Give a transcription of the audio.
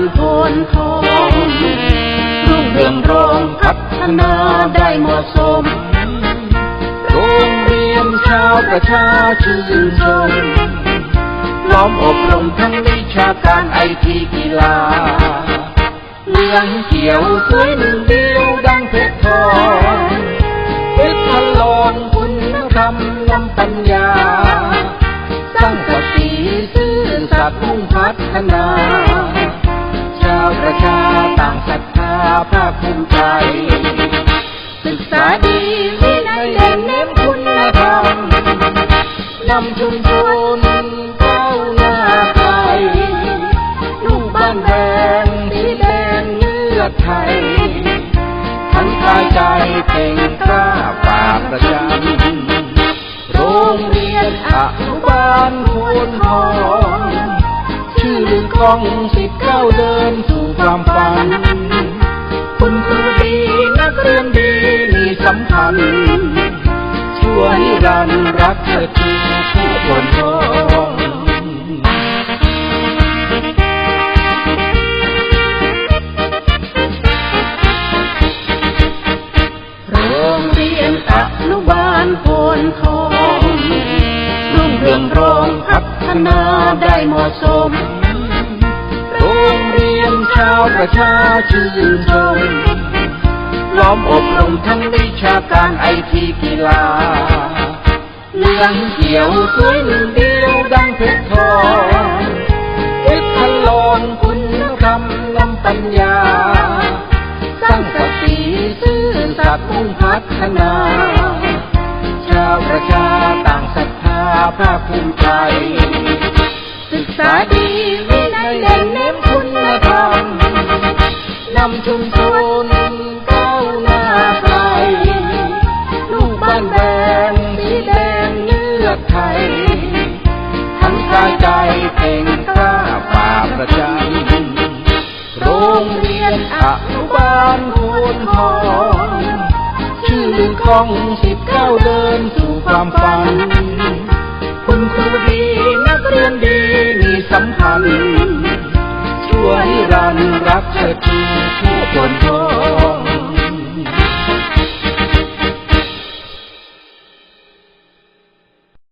นโพนทองรุ่งเรืองโรงพัฒนาได้เหมาะสม โรงเรียนชาวประชาชื่นชมล้อมอบรมทั้งวิชาการไอทีกีฬา เมืองเขียวสวยนึ่งเดียวดังเพชรทองเพชรพลอนคุณธรรมนำปัญญา สร้างศักดิ์ซื่อสัตย์มุ่งพัฒนา ภาคภูมิใจ ศึกษาดีวินัยเด่นเน้นคุณธรรมนำชุมชนก้าหน้าไปลูกบ้านแดงสีแดงเลือดไทย ทั้งกายใจเก่งกล้าฝ่าประจันโรงเรียนอนุบาลโพนทอง ชื่อลือกล้องสิบเก้าเดินสู่ความฝัน คุณครูดีนักเรียนดีมีสัมพันธ์ช่วยรันดร์รักเธอทูผู้คนทองโรงเรียนอนุบาลโพนทองรุ่งเรืองรองพัฒนาได้เหมาะสม ชาวประชาชื่นชมล้อมอบรมทั้งวิชาการไอทีกีฬาเหลืองเขียวสวยหนึ่งเดียวดังเพชรทองเพชรทะลองคุณธรรมนำปัญญา สร้างศักดิ์ศรีซื่อสัตย์มุ่งพัฒนา ชาวประชาต่างศรัทธาภาคภูมิใจศึกษาดี นำชุมชนก้าวหน้าไกลลูกบ้านแดงสีแดงเลือดไทย ทั้งกายใจเก่งกล้าฝ่าประจันโรงเรียนอนุบาลโพนทองชื่อลือกล้องสิบเก้าเดินสู่ความฝัน คุณครูดีนักเรียนดีมีสัมพันธ์ รันรักเธอทูผู้คนทอง